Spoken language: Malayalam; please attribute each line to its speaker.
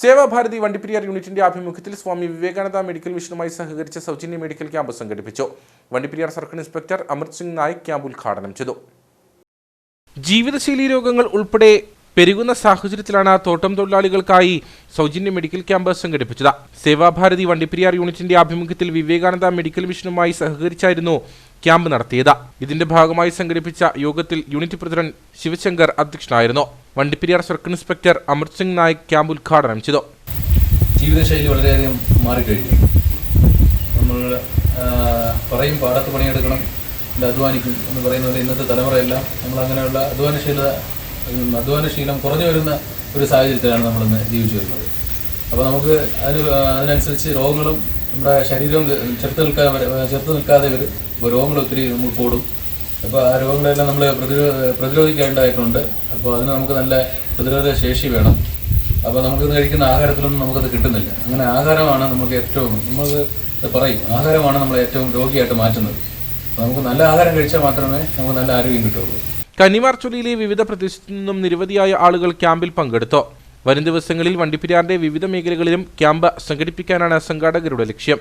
Speaker 1: സേവാഭാരതി വണ്ടിപ്പെരിയാർ യൂണിറ്റിന്റെ ആഭിമുഖ്യത്തിൽ സ്വാമി വിവേകാനന്ദ മെഡിക്കൽ മിഷനുമായി സഹകരിച്ച സൗജന്യ മെഡിക്കൽ ക്യാമ്പ് സംഘടിപ്പിച്ചു. Vandiperiyar circle inspector Amrit Singh Naik camp ഉദ്ഘാടനം ചെയ്തു. ജീവിതശൈലി രോഗങ്ങൾ ഉൾപ്പെടെ പെരുകുന്ന സാഹചര്യത്തിലാണ് തോട്ടം തൊഴിലാളികൾക്കായി സൗജന്യ മെഡിക്കൽ ക്യാമ്പ് സംഘടിപ്പിച്ചത്. സേവാഭാരതി വണ്ടിപ്പെരിയാർ യൂണിറ്റിന്റെ ആഭിമുഖ്യത്തിൽ വിവേകാനന്ദ മെഡിക്കൽ മിഷനുമായി സഹകരിച്ചായിരുന്നു ക്യാമ്പ് നടത്തിയത്. ഇതിന്റെ ഭാഗമായി സംഘടിപ്പിച്ച യോഗത്തിൽ യൂണിറ്റ് പ്രസിഡന്റ് ശിവശങ്കർ അധ്യക്ഷനായിരുന്നു. Vandiperiyar circle inspector Amrit Singh Naik camp ഉദ്ഘാടനം ചെയ്തു.
Speaker 2: ജീവിതശൈലി വളരെയധികം മാറിക്കഴിഞ്ഞു. നമ്മൾ പറയും പാടത്ത് പണിയെടുക്കണം അധ്വാനിക്കും എന്ന് പറയുന്നവർ ഇന്നത്തെ തലമുറയെല്ലാം നമ്മൾ അങ്ങനെയുള്ള അധ്വാനശീലത അധ്വാനശീലം കുറഞ്ഞു വരുന്ന ഒരു സാഹചര്യത്തിലാണ് നമ്മളിന്ന് ജീവിച്ചു വരുന്നത്. അപ്പോൾ നമുക്ക് അതിന് അതിനനുസരിച്ച് രോഗങ്ങളും നമ്മുടെ ശരീരവും ചെറുത്ത് നിൽക്കാൻ ചെറുത്ത് നിൽക്കാതെ വരും. ഇപ്പോൾ രോഗങ്ങൾ ഒത്തിരി നമുക്ക് കൂടും. അപ്പോൾ ആ രോഗങ്ങളെല്ലാം നമ്മൾ പ്രതിരോ പ്രതിരോധിക്കേണ്ടതായിട്ടുണ്ട്. അപ്പോൾ അതിന് നമുക്ക് നല്ല പ്രതിരോധ ശേഷി വേണം. അപ്പോൾ നമുക്ക് കഴിക്കുന്ന ആഹാരത്തിലൊന്നും നമുക്കത് കിട്ടുന്നില്ല. അങ്ങനെ ആഹാരമാണ് നമുക്ക് ഏറ്റവും നമ്മൾ പറയും ആഹാരമാണ് നമ്മളെ ഏറ്റവും രോഗിയായിട്ട് മാറ്റുന്നത്. അപ്പോൾ നമുക്ക് നല്ല ആഹാരം കഴിച്ചാൽ മാത്രമേ നമുക്ക് നല്ല ആരോഗ്യം കിട്ടുള്ളൂ
Speaker 1: കന്നിമാർ വിവിധ പ്രദേശത്തു നിന്നും നിരവധിയായ ആളുകൾ ക്യാമ്പിൽ പങ്കെടുത്തു. വരും ദിവസങ്ങളിൽ വണ്ടിപ്പെരിയാറിന്റെ വിവിധ മേഖലകളിലും ക്യാമ്പ് സംഘടിപ്പിക്കാനാണ് സംഘാടകരുടെ ലക്ഷ്യം.